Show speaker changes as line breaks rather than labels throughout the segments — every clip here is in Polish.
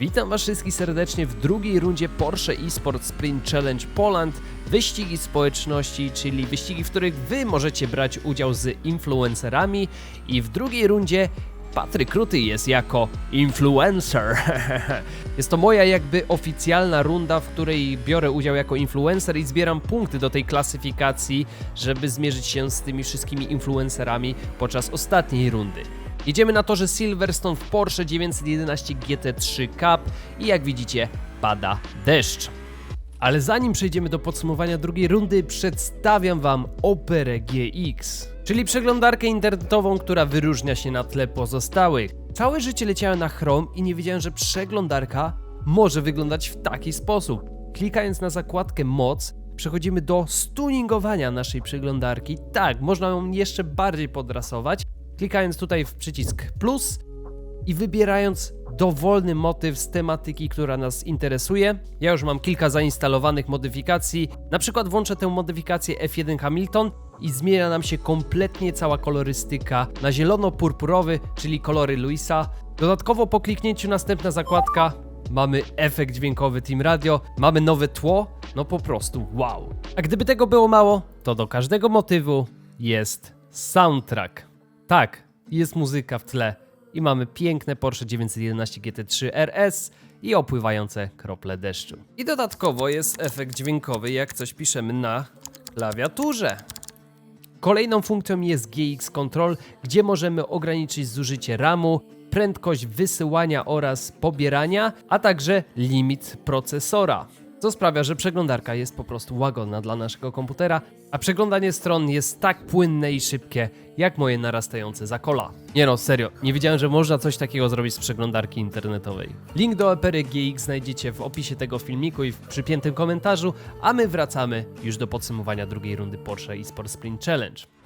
Witam Was wszystkich serdecznie w drugiej rundzie Porsche eSport Sprint Challenge Poland. Wyścigi społeczności, czyli wyścigi, w których Wy możecie brać udział z influencerami. I w drugiej rundzie Patryk Kruty jest jako influencer. jest to moja jakby oficjalna runda, w której biorę udział jako influencer i zbieram punkty do tej klasyfikacji, żeby zmierzyć się z tymi wszystkimi influencerami podczas ostatniej rundy. Jedziemy na torze Silverstone w Porsche 911 GT3 Cup i jak widzicie pada deszcz. Ale zanim przejdziemy do podsumowania drugiej rundy, przedstawiam Wam Operę GX, czyli przeglądarkę internetową, która wyróżnia się na tle pozostałych. Całe życie leciałem na Chrome i nie wiedziałem, że przeglądarka może wyglądać w taki sposób. Klikając na zakładkę moc, przechodzimy do stuningowania naszej przeglądarki. Tak, można ją jeszcze bardziej podrasować, klikając tutaj w przycisk plus i wybierając dowolny motyw z tematyki, która nas interesuje. Ja już mam kilka zainstalowanych modyfikacji. Na przykład włączę tę modyfikację F1 Hamilton i zmienia nam się kompletnie cała kolorystyka na zielono-purpurowy, czyli kolory Luisa. Dodatkowo po kliknięciu następna zakładka mamy efekt dźwiękowy Team Radio, mamy nowe tło, no po prostu wow. A gdyby tego było mało, to do każdego motywu jest soundtrack. Tak, jest muzyka w tle i mamy piękne Porsche 911 GT3 RS i opływające krople deszczu. I dodatkowo jest efekt dźwiękowy, jak coś piszemy na klawiaturze. Kolejną funkcją jest GX Control, gdzie możemy ograniczyć zużycie RAMu, prędkość wysyłania oraz pobierania, a także limit procesora. Co sprawia, że przeglądarka jest po prostu łagodna dla naszego komputera, a przeglądanie stron jest tak płynne i szybkie, jak moje narastające zakola. Nie no, serio, nie wiedziałem, że można coś takiego zrobić z przeglądarki internetowej. Link do Opery GX znajdziecie w opisie tego filmiku i w przypiętym komentarzu, a my wracamy już do podsumowania drugiej rundy Porsche eSport Sprint Challenge.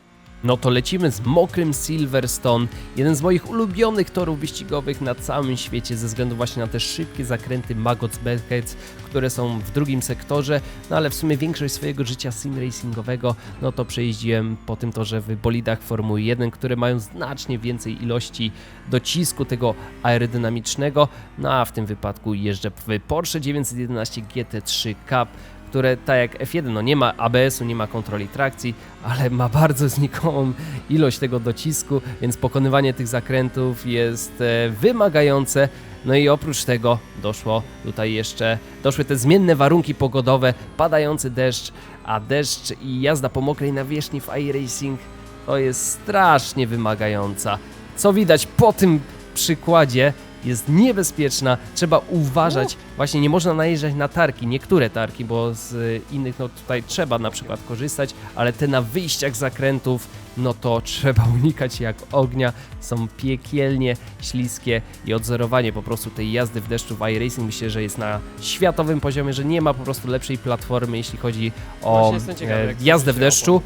No to lecimy z mokrym Silverstone, jeden z moich ulubionych torów wyścigowych na całym świecie ze względu właśnie na te szybkie zakręty Maggots Beckett, które są w drugim sektorze, no ale w sumie większość swojego życia sim racingowego, no to przejeździłem po tym torze w bolidach Formuły 1, które mają znacznie więcej ilości docisku tego aerodynamicznego, no a w tym wypadku jeżdżę w Porsche 911 GT3 Cup, które tak jak F1 no nie ma ABS-u, nie ma kontroli trakcji, ale ma bardzo znikomą ilość tego docisku, więc pokonywanie tych zakrętów jest e, wymagające. No i oprócz tego doszło tutaj jeszcze, doszły te zmienne warunki pogodowe, padający deszcz, a deszcz i jazda po mokrej nawierzchni w iRacing to jest strasznie wymagająca. Co widać po tym przykładzie, jest niebezpieczna, trzeba uważać, właśnie nie można najeżdżać na tarki, niektóre tarki, bo z innych no tutaj trzeba na przykład korzystać, ale te na wyjściach zakrętów, no to trzeba unikać jak ognia, są piekielnie śliskie i odzorowanie po prostu tej jazdy w deszczu w iRacing. Myślę, że jest na światowym poziomie, że nie ma po prostu lepszej platformy, jeśli chodzi o
ciekawy,
e, jazdę w deszczu.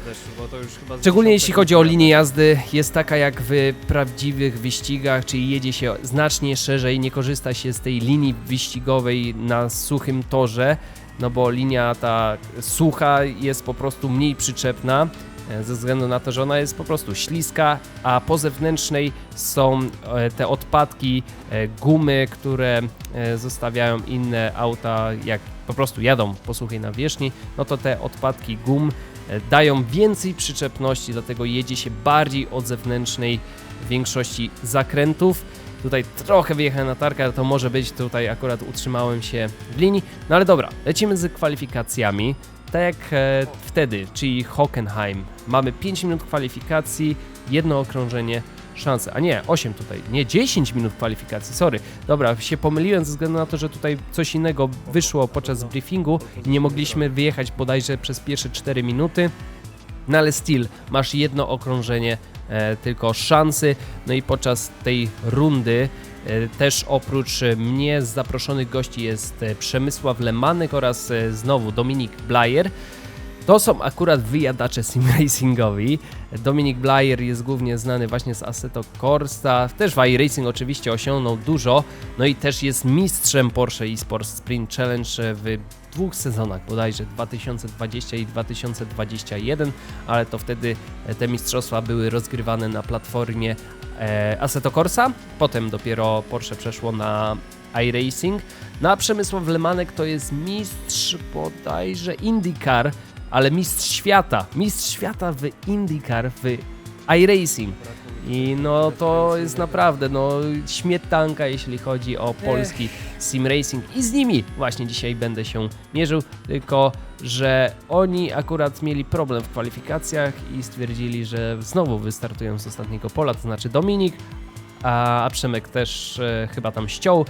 w
Szczególnie
10
jeśli chodzi o linię jazdy, jest taka jak w prawdziwych wyścigach, czyli jedzie się znacznie szerzej, nie korzysta się z tej linii wyścigowej na suchym torze, no bo linia ta sucha jest po prostu mniej przyczepna, ze względu na to, że ona jest po prostu śliska, a po zewnętrznej są e, te odpadki, e, gumy, które e, zostawiają inne auta, jak po prostu jadą po suchej nawierzchni, no to te odpadki gum e, dają więcej przyczepności, dlatego jedzie się bardziej od zewnętrznej większości zakrętów. Tutaj trochę wyjechałem na tarkę, to może być, tutaj akurat utrzymałem się w linii. No ale dobra, lecimy z kwalifikacjami. Tak jak e, wtedy, czyli Hockenheim. Mamy 5 minut kwalifikacji, jedno okrążenie, szanse. A nie, 8 tutaj, nie 10 minut kwalifikacji, sorry. Dobra, się pomyliłem ze względu na to, że tutaj coś innego wyszło podczas briefingu i nie mogliśmy wyjechać bodajże przez pierwsze 4 minuty. No ale still, masz jedno okrążenie, e, tylko szansy. No i podczas tej rundy też oprócz e, mnie z zaproszonych gości jest e, Przemysław Lemanek oraz e, znowu Dominik Blajer. To są akurat wyjadacze simracingowi. Dominik Blajer jest głównie znany właśnie z Assetto Corsa, też w iRacing oczywiście osiągnął dużo, no i też jest mistrzem Porsche eSport Sprint Challenge w dwóch sezonach, bodajże 2020 i 2021, ale to wtedy e, te mistrzostwa były rozgrywane na platformie e, Assetto Corsa, potem dopiero Porsche przeszło na iRacing. No a Przemysław Lemanek to jest mistrz bodajże IndyCar, ale mistrz świata. Mistrz świata w IndyCar, w iRacing. I no to jest naprawdę no śmietanka, jeśli chodzi o polski sim racing i z nimi właśnie dzisiaj będę się mierzył, tylko że oni akurat mieli problem w kwalifikacjach i stwierdzili, że znowu wystartują z ostatniego pola, to znaczy Dominik, a, Przemek też e, chyba tam ściął.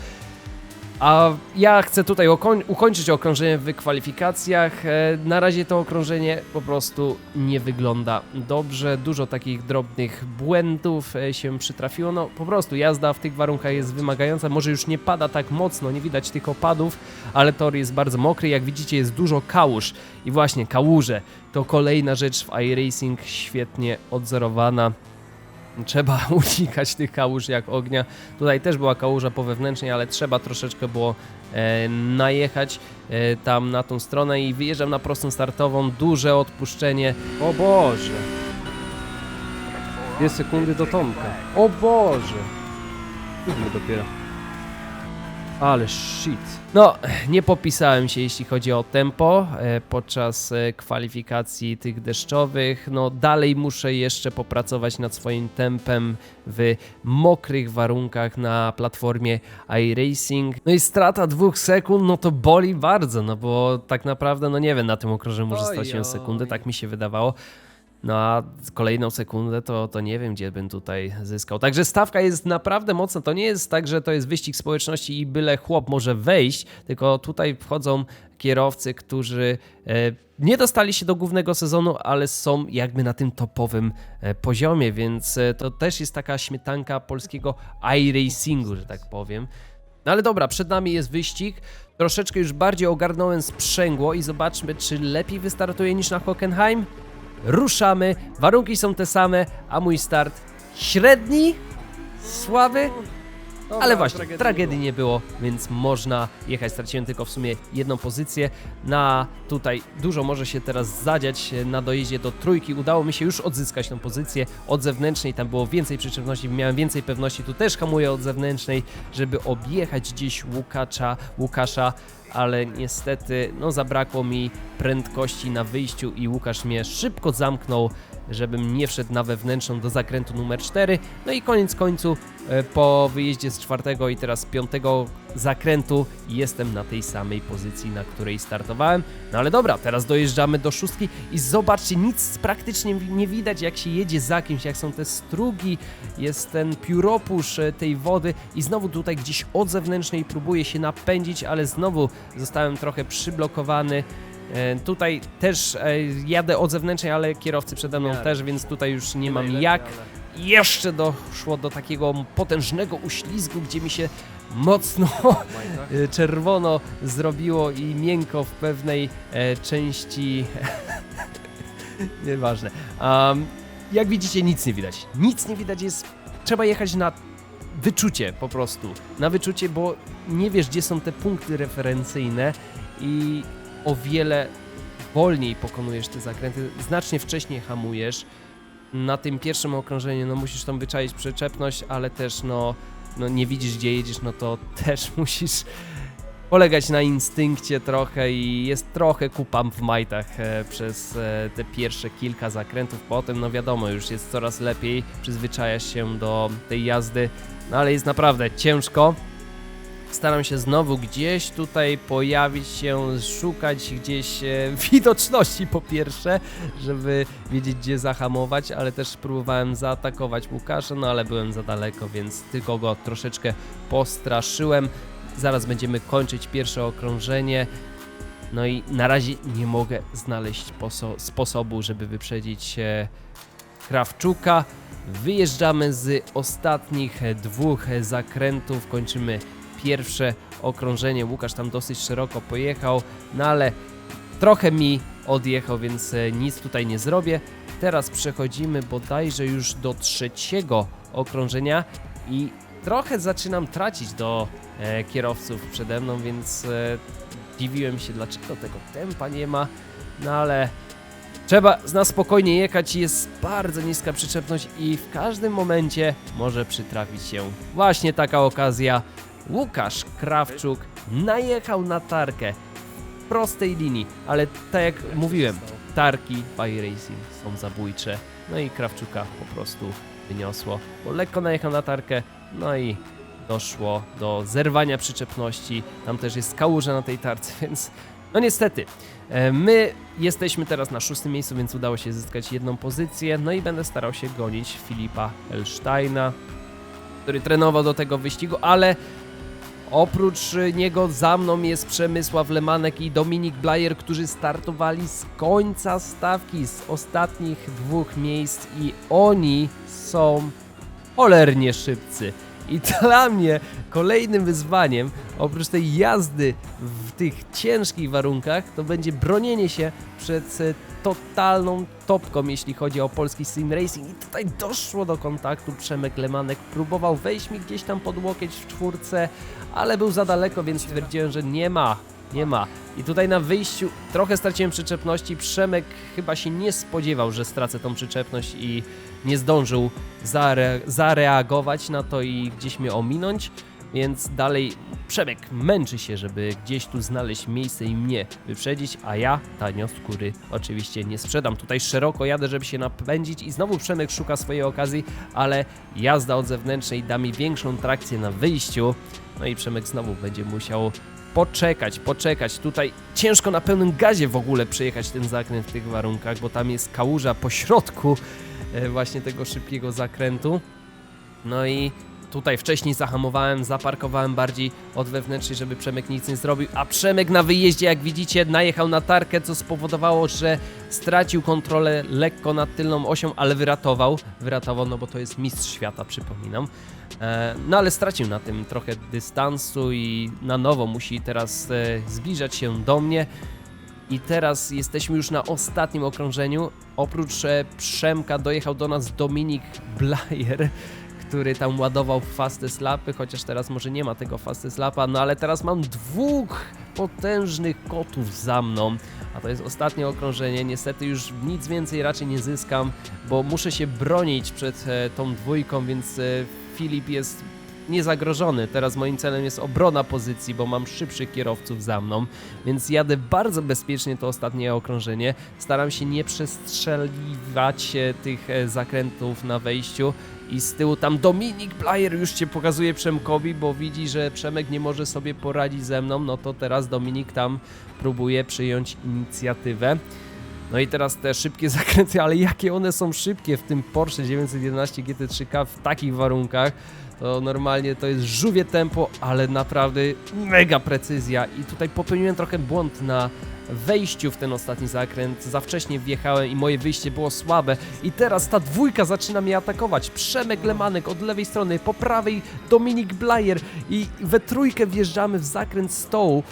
A ja chcę tutaj ukończyć okrążenie w kwalifikacjach. E, Na razie to okrążenie po prostu nie wygląda dobrze. Dużo takich drobnych błędów e, się przytrafiło. No po prostu jazda w tych warunkach jest wymagająca. Może już nie pada tak mocno, nie widać tych opadów, ale tor jest bardzo mokry. Jak widzicie jest dużo kałuż. I właśnie kałuże to kolejna rzecz w iRacing świetnie odzorowana. Trzeba unikać tych kałuż jak ognia. Tutaj też była kałuża po wewnętrznej, ale trzeba troszeczkę było e, najechać e, tam na tą stronę i wyjeżdżam na prostą startową. Duże odpuszczenie. O Boże! Dwie sekundy do Tomka. O Boże! Siódmy dopiero. Ale shit. No, nie popisałem się jeśli chodzi o tempo e, podczas e, kwalifikacji tych deszczowych. No, dalej muszę jeszcze popracować nad swoim tempem w mokrych warunkach na platformie iRacing. No i strata dwóch sekund, no to boli bardzo, no bo tak naprawdę, no nie wiem, na tym okrążeniu może
Ojoj.
sekundę, tak mi się wydawało. No a kolejną sekundę to, to nie wiem, gdzie bym tutaj zyskał. Także stawka jest naprawdę mocna. To nie jest tak, że to jest wyścig społeczności i byle chłop może wejść, tylko tutaj wchodzą kierowcy, którzy e, nie dostali się do głównego sezonu, ale są jakby na tym topowym e, poziomie, więc e, to też jest taka śmietanka polskiego iRacingu, że tak powiem. No ale dobra, przed nami jest wyścig. Troszeczkę już bardziej ogarnąłem sprzęgło i zobaczmy, czy lepiej wystartuje niż na Hockenheim. Ruszamy, warunki są te same, a mój start średni, słaby,
Dobra,
ale właśnie,
tragedii
tragedii,
nie
nie, było. więc można jechać. Straciłem tylko w sumie jedną pozycję. Na tutaj dużo może się teraz zadziać na dojeździe do trójki. Udało mi się już odzyskać tą pozycję od zewnętrznej. Tam było więcej przyczepności, miałem więcej pewności. Tu też hamuję od zewnętrznej, żeby objechać gdzieś Łukacza, Łukasza. Ale niestety, no zabrakło mi prędkości na wyjściu i Łukasz mnie szybko zamknął, żebym nie wszedł na wewnętrzną do zakrętu numer 4. No i koniec końców e, po wyjeździe z czwartego i teraz piątego zakrętu jestem na tej samej pozycji, na której startowałem. No ale dobra, teraz dojeżdżamy do szóstki i zobaczcie, nic praktycznie nie widać jak się jedzie za kimś, jak są te strugi, jest ten pióropusz e, tej wody i znowu tutaj gdzieś od zewnętrznej próbuję się napędzić, ale znowu zostałem trochę przyblokowany. E, Tutaj też e, jadę od zewnętrznej, ale kierowcy przede mną też, więc tutaj już nie mam jak. jeszcze doszło do takiego potężnego uślizgu, gdzie mi się mocno
Majtach.
e, czerwono zrobiło i miękko w pewnej części. Nieważne. Um, jak widzicie, nic nie widać. Nic nie widać jest. Trzeba jechać na wyczucie po prostu. Na wyczucie, bo nie wiesz, gdzie są te punkty referencyjne i o wiele wolniej pokonujesz te zakręty, znacznie wcześniej hamujesz. Na tym pierwszym okrążeniu no musisz tam wyczaić przyczepność, ale też no, no nie widzisz gdzie jedziesz, no to też musisz polegać na instynkcie trochę i jest trochę kupam w majtach e, przez e, te pierwsze kilka zakrętów. Potem no wiadomo, już jest coraz lepiej, przyzwyczajasz się do tej jazdy, no ale jest naprawdę ciężko. Staram się znowu gdzieś tutaj pojawić się, szukać gdzieś e, widoczności po pierwsze, żeby wiedzieć gdzie zahamować, ale też próbowałem zaatakować Łukasza, no ale byłem za daleko, więc tylko go troszeczkę postraszyłem. Zaraz będziemy kończyć pierwsze okrążenie. No i na razie nie mogę znaleźć poso- sposobu, żeby wyprzedzić e, Krawczuka. Wyjeżdżamy z ostatnich dwóch zakrętów, kończymy pierwsze okrążenie. Łukasz tam dosyć szeroko pojechał, no ale trochę mi odjechał, więc e, nic tutaj nie zrobię. Teraz przechodzimy bodajże już do trzeciego okrążenia i trochę zaczynam tracić do e, kierowców przede mną, więc e, dziwiłem się, dlaczego tego tempa nie ma, no ale trzeba na spokojnie jechać, jest bardzo niska przyczepność i w każdym momencie może przytrafić się właśnie taka okazja, Łukasz Krawczuk najechał na tarkę w prostej linii, ale tak jak mówiłem, tarki by Racing są zabójcze. No i Krawczuka po prostu wyniosło, bo lekko najechał na tarkę, no i doszło do zerwania przyczepności. Tam też jest kałuża na tej tarce, więc no niestety. e, My jesteśmy teraz na szóstym miejscu, więc udało się zyskać jedną pozycję. No i będę starał się gonić Filipa Elsteina, który trenował do tego wyścigu, ale oprócz y, niego za mną jest Przemysław Lemanek i Dominik Blajer, którzy startowali z końca stawki, z ostatnich dwóch miejsc i oni są cholernie szybcy. I dla mnie kolejnym wyzwaniem, oprócz tej jazdy w tych ciężkich warunkach, to będzie bronienie się przed e, totalną topką, jeśli chodzi o polski sim racing. I tutaj doszło do kontaktu. Przemek Lemanek próbował wejść mi gdzieś tam pod łokieć w czwórce, ale był za daleko, więc stwierdziłem, że nie ma. Nie ma. I tutaj na wyjściu trochę straciłem przyczepności. Przemek chyba się nie spodziewał, że stracę tą przyczepność i nie zdążył zare zareagować na to i gdzieś mnie ominąć. Więc dalej Przemek męczy się, żeby gdzieś tu znaleźć miejsce i mnie wyprzedzić, a ja tanio skóry oczywiście nie sprzedam. Tutaj szeroko jadę, żeby się napędzić i znowu Przemek szuka swojej okazji, ale jazda od zewnętrznej da mi większą trakcję na wyjściu. No i Przemek znowu będzie musiał poczekać, poczekać. Tutaj ciężko na pełnym gazie w ogóle przejechać ten zakręt w tych warunkach, bo tam jest kałuża po środku e, właśnie tego szybkiego zakrętu. No i tutaj wcześniej zahamowałem, zaparkowałem bardziej od wewnętrznej, żeby Przemek nic nie zrobił, a Przemek na wyjeździe, jak widzicie, najechał na tarkę, co spowodowało, że stracił kontrolę lekko nad tylną osią, ale wyratował, wyratował, no bo to jest mistrz świata, przypominam. E, No ale stracił na tym trochę dystansu i na nowo musi teraz e, zbliżać się do mnie. I teraz jesteśmy już na ostatnim okrążeniu. Oprócz e, Przemka dojechał do nas Dominik Blajer, który tam ładował fastest lapy, chociaż teraz może nie ma tego fastest lapa, no ale teraz mam dwóch potężnych kotów za mną. A to jest ostatnie okrążenie. Niestety już nic więcej raczej nie zyskam, bo muszę się bronić przed e, tą dwójką, więc e, Filip jest niezagrożony. Teraz moim celem jest obrona pozycji, bo mam szybszych kierowców za mną, więc jadę bardzo bezpiecznie to ostatnie okrążenie. Staram się nie przestrzeliwać e, tych e, zakrętów na wejściu. I z tyłu tam Dominik Blajer już cię pokazuje Przemkowi, bo widzi, że Przemek nie może sobie poradzić ze mną. No to teraz Dominik tam próbuje przyjąć inicjatywę. No i teraz te szybkie zakręty, ale jakie one są szybkie w tym Porsche 911 GT3K w takich warunkach. To normalnie to jest żółwie tempo, ale naprawdę mega precyzja. I tutaj popełniłem trochę błąd na wejściu w ten ostatni zakręt. Za wcześnie wjechałem i moje wyjście było słabe. I teraz ta dwójka zaczyna mnie atakować. Przemek Lemanek od lewej strony, po prawej Dominik Blajer i we trójkę wjeżdżamy w zakręt stołu.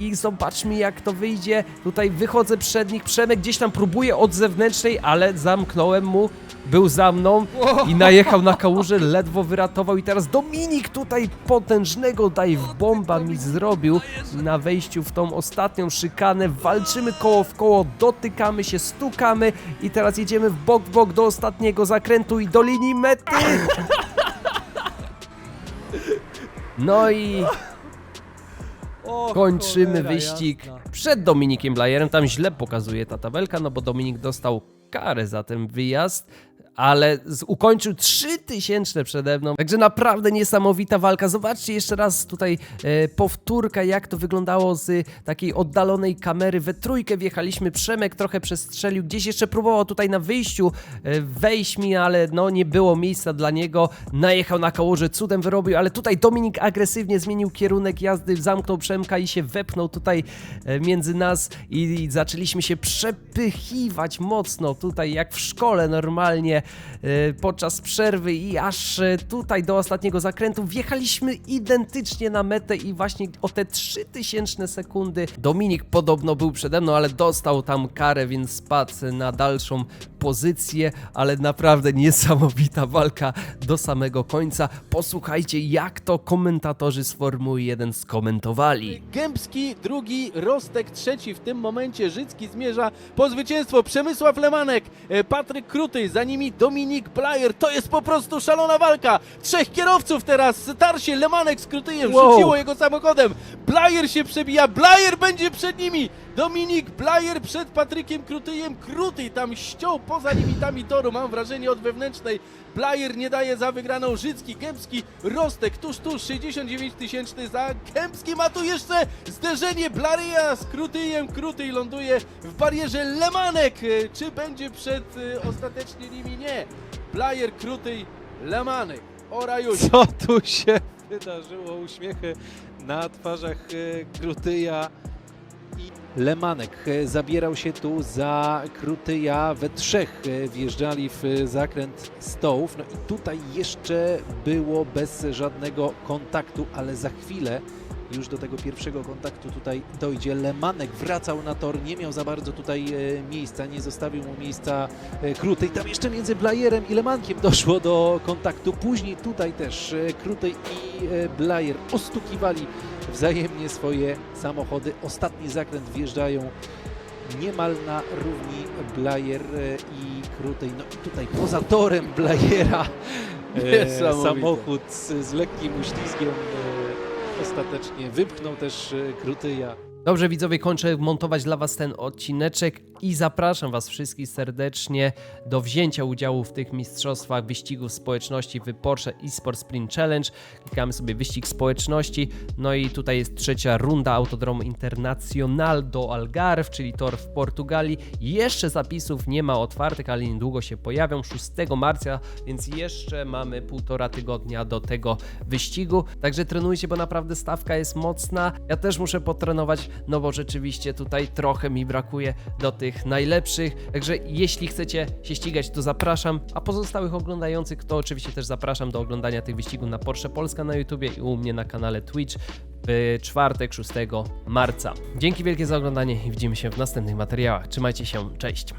I zobaczmy jak to wyjdzie. Tutaj wychodzę przed nich. Przemek gdzieś tam próbuje od zewnętrznej, ale zamknąłem mu. Był za mną i najechał na kałużę, ledwo wyratował. I teraz Dominik tutaj potężnego dive bomba mi zrobił na wejściu w tą ostatnią szykanę. Walczymy koło w koło, dotykamy się, stukamy i teraz jedziemy w bok w bok do ostatniego zakrętu i do linii mety. No i
O,
kończymy
cholera
wyścig
jasna.
przed Dominikiem Blajerem. Tam źle pokazuje ta tabelka, no bo Dominik dostał karę za ten wyjazd, ale z, ukończył 3000 przede mną. Także naprawdę niesamowita walka. Zobaczcie jeszcze raz tutaj e, powtórka, jak to wyglądało z takiej oddalonej kamery. We trójkę wjechaliśmy, Przemek trochę przestrzelił, gdzieś jeszcze próbował tutaj na wyjściu e, wejść mi, ale no nie było miejsca dla niego. Najechał na kałużę, cudem wyrobił, ale tutaj Dominik agresywnie zmienił kierunek jazdy, zamknął Przemka i się wepchnął tutaj e, między nas i, i zaczęliśmy się przepychiwać mocno tutaj jak w szkole normalnie podczas przerwy i aż e, tutaj do ostatniego zakrętu wjechaliśmy identycznie na metę i właśnie o te 3000 sekundy Dominik podobno był przede mną, ale dostał tam karę, więc spadł na dalszą pozycję, ale naprawdę niesamowita walka do samego końca. Posłuchajcie, jak to komentatorzy z Formuły 1 skomentowali.
Gębski drugi, Rostek trzeci w tym momencie, Życki zmierza po zwycięstwo, Przemysław Lemanek
Lemanek, e, Patryk Kruty, za nimi Dominik Blajer. To jest po prostu szalona walka. Trzech kierowców teraz. Tarsie, Lemanek z Krutyjem
Wow.
rzuciło jego samochodem. Blajer się przebija, Blajer będzie przed nimi. Dominik Blajer przed Patrykiem Krutyjem. Kruty tam ściął poza limitami toru, mam wrażenie od wewnętrznej. Blajer nie daje za wygraną Życki, Gębski, Rostek, tuż, tuż, 69 tysięczny za Gębskim, a tu jeszcze zderzenie Blaria z Krutyjem. Krutyj ląduje w barierze Lemanek. Czy będzie przed e, ostatecznie nimi? Nie. Blajer, Krutyj, Lemanek. Ora już.
Co tu się wydarzyło? Uśmiechy na twarzach e, Krutyja Lemanek e, zabierał się tu za Krutyja. We trzech e, wjeżdżali w e, zakręt stołów. No i tutaj jeszcze było bez żadnego kontaktu, ale za chwilę już do tego pierwszego kontaktu tutaj dojdzie. Lemanek wracał na tor, nie miał za bardzo tutaj miejsca, nie zostawił mu miejsca Krutej. Tam jeszcze między Blajerem i Lemankiem doszło do kontaktu. Później tutaj też Krutej i Blajer ostukiwali wzajemnie swoje samochody. Ostatni zakręt wjeżdżają niemal na równi Blajer e, i Krutej. No i tutaj poza torem Blajera e, samochód z, z lekkim uślizgiem e, ostatecznie wypchnął też Krutyja.
Dobrze, widzowie, kończę montować dla Was ten odcineczek i zapraszam Was wszystkich serdecznie do wzięcia udziału w tych mistrzostwach wyścigów społeczności w Porsche eSport Sprint Challenge. Klikamy sobie wyścig społeczności, no i tutaj jest trzecia runda Autodromu Internacional do Algarve, czyli tor w Portugalii. Jeszcze zapisów nie ma otwartych, ale niedługo się pojawią, 6 marca, więc jeszcze mamy półtora tygodnia do tego wyścigu. Także trenujcie, bo naprawdę stawka jest mocna. Ja też muszę potrenować, no bo rzeczywiście tutaj trochę mi brakuje do tych najlepszych. Także jeśli chcecie się ścigać, to zapraszam. A pozostałych oglądających, to oczywiście też zapraszam do oglądania tych wyścigów na Porsche Polska na YouTubie i u mnie na kanale Twitch w czwartek 6 marca. Dzięki wielkie za oglądanie i widzimy się w następnych materiałach. Trzymajcie się, cześć!